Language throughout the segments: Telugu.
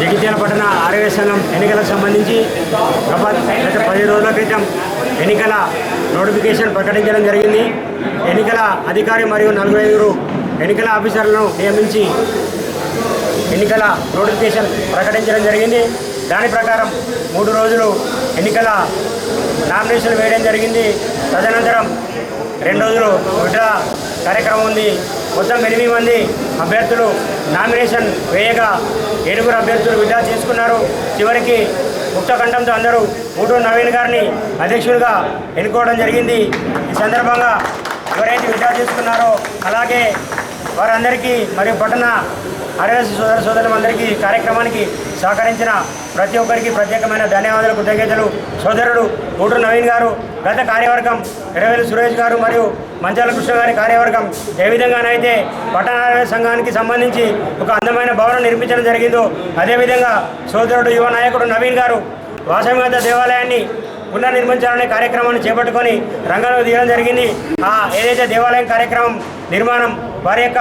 జగిత్యాల పట్టణ ఆర్యవేశనం ఎన్నికలకు సంబంధించి గత పది రోజుల క్రితం ఎన్నికల నోటిఫికేషన్ ప్రకటించడం జరిగింది. ఎన్నికల అధికారి మరియు నలుగురు ఎన్నికల ఆఫీసర్లను నియమించి ఎన్నికల నోటిఫికేషన్ ప్రకటించడం జరిగింది. దాని ప్రకారం మూడు రోజులు ఎన్నికల నామినేషన్ వేయడం జరిగింది. తదనంతరం రెండు రోజులు విడ్రా కార్యక్రమం ఉంది. మొత్తం ఎనిమిది మంది అభ్యర్థులు నామినేషన్ వేయగా ఏడుగురు అభ్యర్థులు విడ్డా చేసుకున్నారు. చివరికి ముక్తకంఠంతో అందరూ ఊటూరు నవీన్ గారిని అధ్యక్షుడిగా ఎన్నుకోవడం జరిగింది. ఈ సందర్భంగా ఎవరైతే విడ్డా చేసుకున్నారో అలాగే వారందరికీ మరియు పట్టణ ఆర్యవేశ సోదర సోదరులందరికీ ఈ కార్యక్రమానికి సహకరించిన ప్రతి ఒక్కరికి ప్రత్యేకమైన ధన్యవాదాలు కృతజ్ఞతలు. సోదరుడు ఊటూరు నవీన్ గారు గత కార్యవర్గం ఎరవేలు సురేష్ గారు మరియు మంచాల కృష్ణ గారి కార్యవర్గం ఏ విధంగానైతే పట్టణ సంఘానికి సంబంధించి ఒక అందమైన భవనం నిర్మించడం జరిగిందో అదేవిధంగా సోదరుడు యువ నాయకుడు నవీన్ గారు వాసవిగత దేవాలయాన్ని పునర్నిర్మించాలనే కార్యక్రమాన్ని చేపట్టుకొని రంగంలో దిగడం జరిగింది. ఆ ఏదైతే దేవాలయం కార్యక్రమం నిర్మాణం వారి యొక్క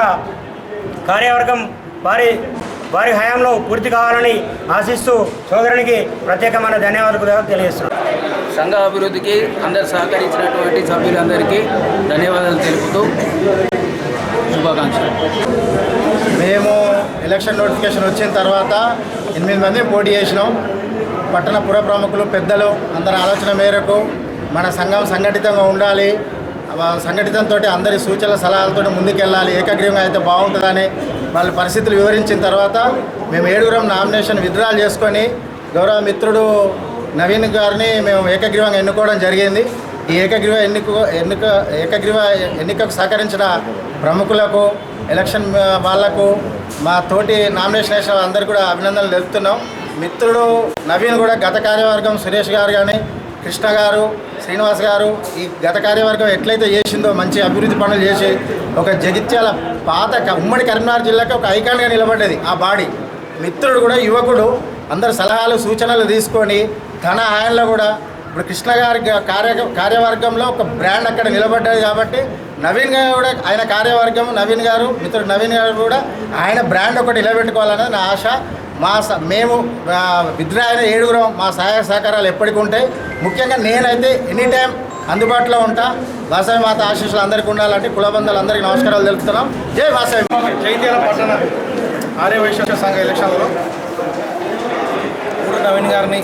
కార్యవర్గం వారి వారి హయాంలో పూర్తి కావాలని ఆశిస్తూ సోదరునికి ప్రత్యేకమైన ధన్యవాదాలు తెలియజేస్తున్నాను. సంఘ అభివృద్ధికి అందరు సహకరించినటువంటి సభ్యులందరికీ ధన్యవాదాలు తెలుపుతూ శుభాకాంక్షలు. మేము ఎలక్షన్ నోటిఫికేషన్ వచ్చిన తర్వాత ఎనిమిది మంది పోటీ చేసినాం. పట్టణ పుర ప్రముఖులు పెద్దలు అందరి ఆలోచన మేరకు మన సంఘం సంఘటితంగా ఉండాలి. ఆ సంఘటితంతో అందరి సూచనల సలహాలతో ముందుకెళ్ళాలి. ఏకగ్రీవంగా అయితే బాగుంటుందని వాళ్ళ పరిస్థితులు వివరించిన తర్వాత మేము ఏడుగురం నామినేషన్ విత్డ్రాల్ చేసుకొని గౌరవ మిత్రుడు నవీన్ గారిని మేము ఏకగ్రీవంగా ఎన్నుకోవడం జరిగింది. ఈ ఏకగ్రీవ ఎన్నిక ఎన్నిక ఏకగ్రీవ ఎన్నికకు సహకరించిన ప్రముఖులకు ఎలక్షన్ వాళ్ళకు మా తోటి నామినేషన్ వేసిన అందరికీ కూడా అభినందనలు తెలుపుతున్నాం. మిత్రుడు నవీన్ కూడా గత కార్యవర్గం సురేష్ గారు కానీ కృష్ణ గారు శ్రీనివాస్ గారు ఈ గత కార్యవర్గం ఎట్లయితే చేసిందో మంచి అభివృద్ధి పనులు చేసి ఒక జగిత్యాల పాత ఉమ్మడి కరీంనగర్ జిల్లాకి ఒక ఐకాన్గా నిలబడ్డది ఆ బాడీ. మిత్రుడు కూడా యువకుడు అందరు సలహాలు సూచనలు తీసుకొని తన ఆయనలో కూడా ఇప్పుడు కృష్ణ గారి కార్య కార్యవర్గంలో ఒక బ్రాండ్ అక్కడ నిలబడ్డది కాబట్టి నవీన్ గారు కూడా ఆయన కార్యవర్గం నవీన్ గారు మిత్రుడు నవీన్ గారు కూడా ఆయన బ్రాండ్ ఒకటి నిలబెట్టుకోవాలనేది నా ఆశ. మా స- మేము విద్రాయన విద్రా ఏడుగురం మా సహాయ సహకారాలు ఎప్పటికీ ఉంటాయి. ముఖ్యంగా నేనైతే ఎనీ టైం అందుబాటులో ఉంటా. వాసవి మాత ఆశీస్సులు అందరికీ ఉండాలంటే కులబంధాలు అందరికీ నమస్కారాలు తెలుపుతున్నాం. జై వాసవి. జైత్యాల పట్టణ ఆర్య వైశ్య సంఘ ఎలక్షన్లో ఊరు నవీన్ గారిని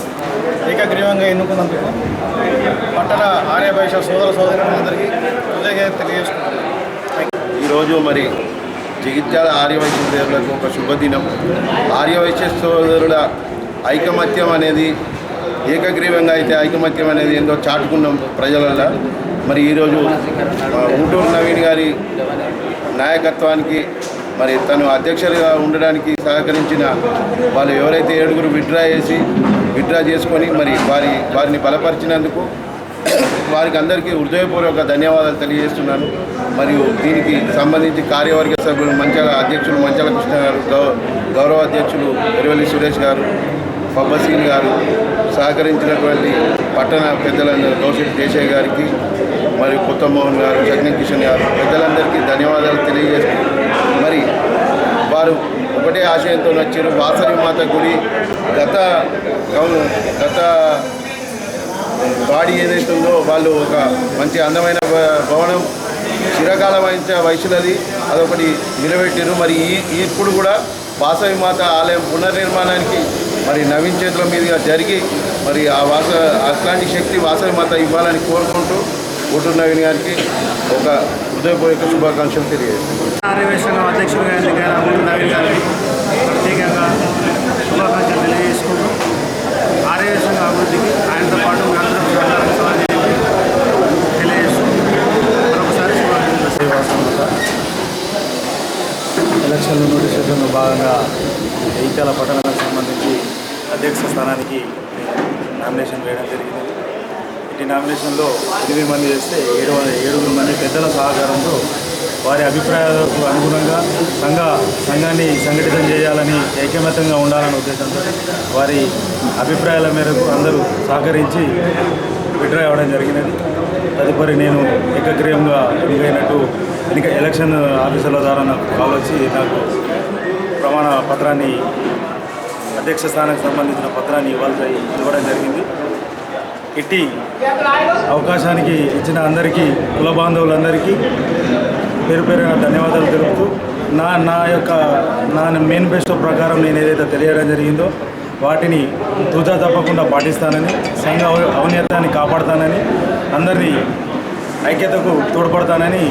ఏకగ్రీవంగా ఎన్నుకున్నందుకు పట్టణ ఆర్య వైశ్య సోదర సోదరులందరికీ కృతజ్ఞత తెలియజేసుకుంటున్నాను ఈరోజు మరి జగిత్యాల ఆర్యవైశ్య సోదరులకు ఒక శుభదినం. ఆర్యవైశ్య సోదరుల ఐకమత్యం అనేది ఏకగ్రీవంగా అయితే ఐకమత్యం అనేది ఏందో చాటుకున్నాం ప్రజలలో మరి ఈరోజు ఆ, ఊటూరు నవీన్ గారి నాయకత్వానికి మరి తను అధ్యక్షులుగా ఉండడానికి సహకరించిన వాళ్ళు ఎవరైతే ఏడుగురు విత్డ్రా చేసి విత్డ్రా చేసుకొని మరి వారి వారిని బలపరిచినందుకు వారికి అందరికీ హృదయపూర్వక ధన్యవాదాలు తెలియజేస్తున్నాను. మరియు దీనికి సంబంధించి కార్యవర్గ సభ్యులు మంచాల అధ్యక్షులు మంచాల కృష్ణ గారు గౌ- గౌరవ అధ్యక్షులు ఎరువల్లి సురేష్ గారు పబ్బసీన్ గారు సహకరించినటువంటి పట్టణ పెద్దలందరూ గౌశెట్టి దేశాయ్ గారికి మరియు కొత్త మోహన్ గారు జగన్ కిషన్ గారు పెద్దలందరికీ ధన్యవాదాలు తెలియజేస్తూ మరి వారు ఒకటే ఆశయంతో వచ్చారు. వాసవి మాత గుడి గత గత బాడీ ఏదైతే ఉందో వాళ్ళు ఒక మంచి అందమైన భవనం చిరకాల వహించే వయసులది. అదొకటి నిలబెట్టారు. మరి ఈ ఇప్పుడు కూడా వాసవి మాత ఆలయం పునర్నిర్మాణానికి మరి నవీన్ చేతుల మీదుగా జరిగి మరి ఆ వాస అట్లాంటి శక్తి వాసవి మాత ఇవ్వాలని కోరుకుంటూ గుంటూరు నవీన్ గారికి ఒక హృదయపూర్వక శుభాకాంక్షలు తెలియజేస్తాను. ఆర్యవేశంగా అధ్యక్షుడిగా ఎన్నికైన ఊరు నవీన్ గారికి ప్రత్యేకంగా శుభాకాంక్షలు తెలియజేసుకుంటూ ఆర్యవేశంగా అభివృద్ధికి ఆయనతో పాటు మేమందరం సహకారం సహాయం మరొకసారి నోటిఫికేషన్లో భాగంగా ఎయితాల పట్టణానికి సంబంధించి అధ్యక్ష స్థానానికి నామినేషన్ వేయడం జరిగింది. ఈ నామినేషన్లో ఎనిమిది మంది చేస్తే ఏడు ఏడుగురు మంది పెద్దల సహకారంతో వారి అభిప్రాయాలకు అనుగుణంగా సంఘ సంఘాన్ని సంఘటితం చేయాలని ఐకమత్యంగా ఉండాలనే ఉద్దేశంతో వారి అభిప్రాయాల మేరకు అందరూ సహకరించి విడ్రా అవ్వడం జరిగినది. తదుపరి నేను ఏకగ్రీయంగా ఎన్నికైనట్టు ఎన్నిక ఎలక్షన్ ఆఫీసర్ల ద్వారా నాకు కాల్ వచ్చి నాకు ప్రమాణ పత్రాన్ని అధ్యక్ష స్థానానికి సంబంధించిన పత్రాన్ని ఇవ్వాల్సి ఇవ్వడం జరిగింది. ఇట్టి అవకాశానికి ఇచ్చిన అందరికీ కుల బాంధవులందరికీ పేరు పేరున ధన్యవాదాలు తెలుపుతూ నా నా యొక్క నా మేనిఫెస్టో ప్రకారం నేను ఏదైతే తెలియడం జరిగిందో వాటిని తూచా తప్పకుండా పాటిస్తానని సంఘ ఔ- కాపాడుతానని అందరినీ ఐక్యతకు తోడ్పడతానని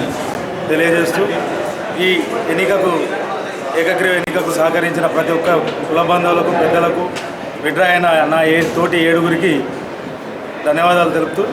తెలియజేస్తూ ఈ ఎన్నికకు ఏకగ్రీవ ఎన్నికకు సహకరించిన ప్రతి ఒక్క కుల బంధువులకు పెద్దలకు విడ్రా అయిన నా ఏ తోటి ఏడుగురికి ధన్యవాదాలు తెలుపుతూ